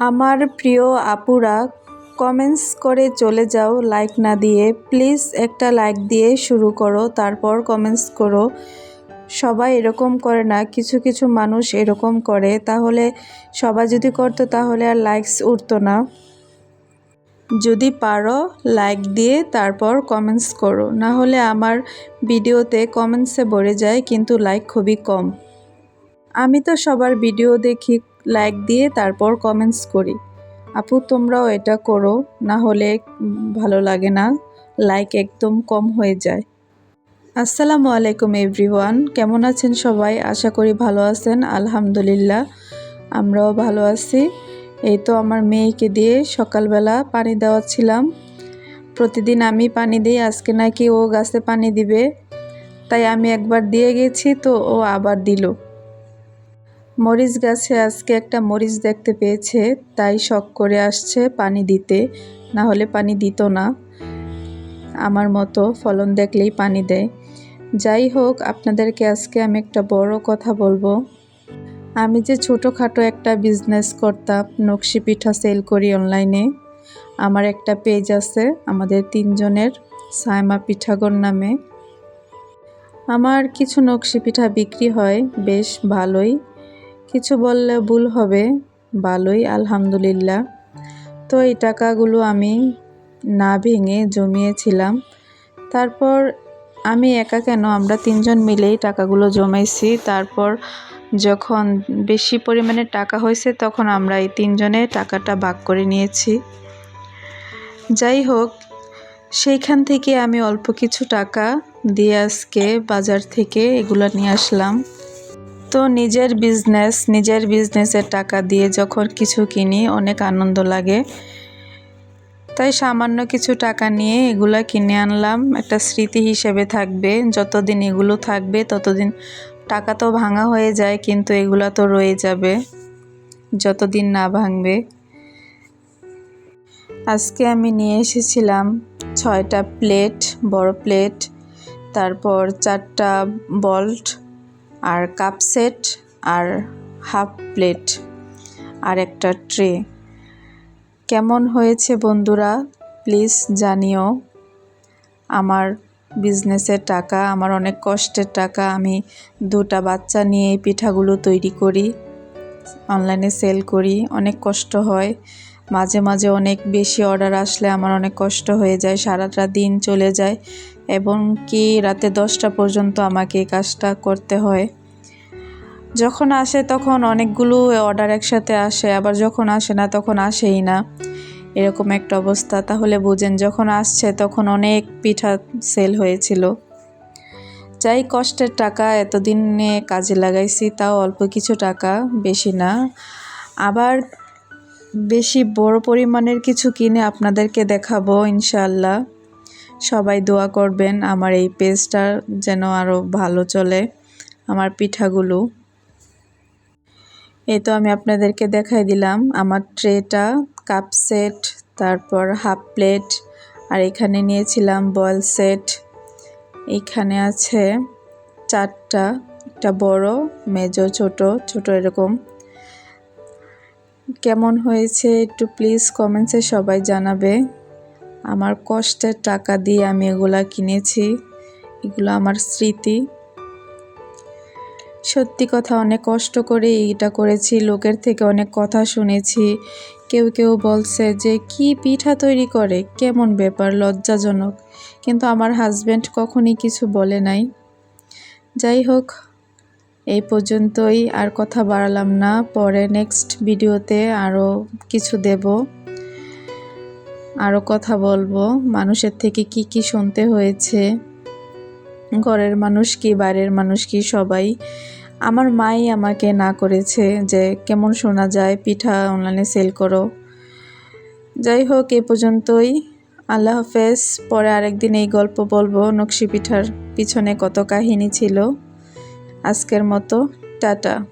আমার প্রিয় আপুরা কমেন্টস করে চলে যাও লাইক না দিয়ে। প্লিজ একটা লাইক দিয়ে শুরু করো, তারপর কমেন্টস করো। সবাই এরকম করে না, কিছু কিছু মানুষ এরকম করে। তাহলে সবাই যদি করতো, তাহলে আর লাইকস উঠতো না। যদি পারো লাইক দিয়ে তারপর কমেন্টস করো। না হলে আমার ভিডিওতে কমেন্টসে ভরে যায়, কিন্তু লাইক খুবই কম। আমি তো সবার ভিডিও দেখি লাইক দিয়ে তারপর কমেন্টস করি। আপু, তোমরাও এটা করো, না হলে ভালো লাগে না লাইক একদম কম হয়ে যায়। আসসালামু আলাইকুম এভরিওয়ান কেমন আছেন সবাই? আশা করি ভালো আছেন, আলহামদুলিল্লাহ, আমরাও ভালো আছি। এই তো আমার মেয়েকে দিয়ে সকালবেলা পানি দেওয়াচ্ছিলাম। প্রতিদিন আমি পানি দিই, আজকে নাকি ও গাছে পানি দিবে। তাই আমি একবার দিয়ে গেছি, তো ও আবার দিল। মরিচ গাছে আজকে একটা মরিচ দেখতে পেয়েছে, তাই শখ করে আসছে পানি দিতে। না হলে পানি দিত না। আমার মতো ফলন দেখলেই পানি দেয়। যাই হোক, আপনাদেরকে আজকে আমি একটা বড় কথা বলব। আমি যে ছোটোখাটো একটা বিজনেস করতাম, নকশি পিঠা সেল করি অনলাইনে আমার একটা পেজ আছে আমাদের তিনজনের সায়মা পিঠাগর নামে। আমার কিছু নকশি পিঠা বিক্রি হয়, বেশ ভালোই। কিছু বললে ভুল হবে, ভালোই, আলহামদুলিল্লাহ। তো এই টাকাগুলো আমি না ভেঙে জমিয়েছিলাম। তারপর আমি একা কেন? আমরা তিনজন মিলেই টাকাগুলো জমাইছি। তারপর যখন বেশি পরিমাণে টাকা হয়েছে, তখন আমরা এই তিনজনে টাকাটা ভাগ করে নিয়েছি। যাই হোক, সেইখান থেকে আমি অল্প কিছু টাকা দিয়ে আজকে বাজার থেকে এগুলো নিয়ে আসলাম। তো নিজের বিজনেস নিজের বিজনেসের টাকা দিয়ে যখন কিছু কিনি, অনেক আনন্দ লাগে। তাই সামান্য কিছু টাকা নিয়ে এগুলো কিনে আনলাম। একটা স্মৃতি হিসেবে থাকবে। যতদিন এগুলো থাকবে, ততদিন টাকা তো ভাঙা হয়ে যায়, কিন্তু এগুলো তো রয়ে যাবে, যতদিন না ভাঙবে। আজকে আমি নিয়ে এসেছিলাম ছয়টা প্লেট বড় প্লেট তারপর চারটা বল্ট আর কাপ সেট আর হাফ প্লেট আর একটা ট্রে। কেমন হয়েছে বন্ধুরা? প্লিজ জানিও। আমার বিজনেসের টাকা, আমার অনেক কষ্টের টাকা, আমি দুটা বাচ্চা নিয়ে এই পিঠাগুলো তৈরি করি, অনলাইনে সেল করি, অনেক কষ্ট হয়। মাঝে মাঝে অনেক বেশি অর্ডার আসলে আমার অনেক কষ্ট হয়ে যায়, সারাটা দিন চলে যায়। এবং কি রাতে দশটা পর্যন্ত আমাকে এই কাজটা করতে হয়। যখন আসে তখন অনেকগুলো অর্ডার একসাথে আসে, আবার যখন আসে না তখন আসেই না। এরকম একটা অবস্থা। তাহলে বুঝেন, যখন আসছে তখন অনেক পিঠা সেল হয়েছিল। যাই কষ্টের টাকা, এতদিনে কাজে লাগাইছি, তাও অল্প কিছু টাকা, বেশি না। আবার বেশি বড় পরিমাণের কিছু কিনে আপনাদেরকে দেখাবো ইনশাল্লাহ সবাই দোয়া করবেন, আমার এই পেজটা যেন আরও ভালো চলে, আমার পিঠাগুলো। এই তো আমি আপনাদেরকে দেখাই দিলাম, আমার ট্রেটা, কাপ সেট, তারপর হাফ প্লেট, আর এখানে নিয়েছিলাম বয়েল সেট। এখানে আছে চারটা, একটা বড়, মেজো, ছোট ছোট এরকম। কেমন হয়েছে একটু প্লিজ কমেন্টসে সবাই জানাবে। আমার কষ্টের টাকা দিয়ে আমি এগুলা কিনেছি। এগুলো আমার স্মৃতি। সত্যি কথা, অনেক কষ্ট করে এটা করেছি, লোকের থেকে অনেক কথা শুনেছি। কেউ কেউ বলছে যে, কি পিঠা তৈরি করে? কেমন ব্যাপার? লজ্জাজনক। কিন্তু আমার হাজব্যান্ড কখনই কিছু বলে নাই। যাই হোক, এই পর্যন্তই। আর কথা বাড়ালাম না। পরে নেক্সট ভিডিওতে আরও কিছু দেব। আরও কথা বলব। মানুষের থেকে কি কি শুনতে হয়েছে? ঘরের মানুষ কি, বাইরের মানুষ কি, সবাই। আমার মাই আমাকে না করেছে যে কেমন শোনা যায়, পিঠা অনলাইনে সেল করো। যাই হোক, এ পর্যন্তই। আল্লাহ হাফেজ। পরে আরেকদিন এই গল্প বলব, নকশি পিঠার পিছনে কত কাহিনী ছিল। আজকের মতো, টাটা।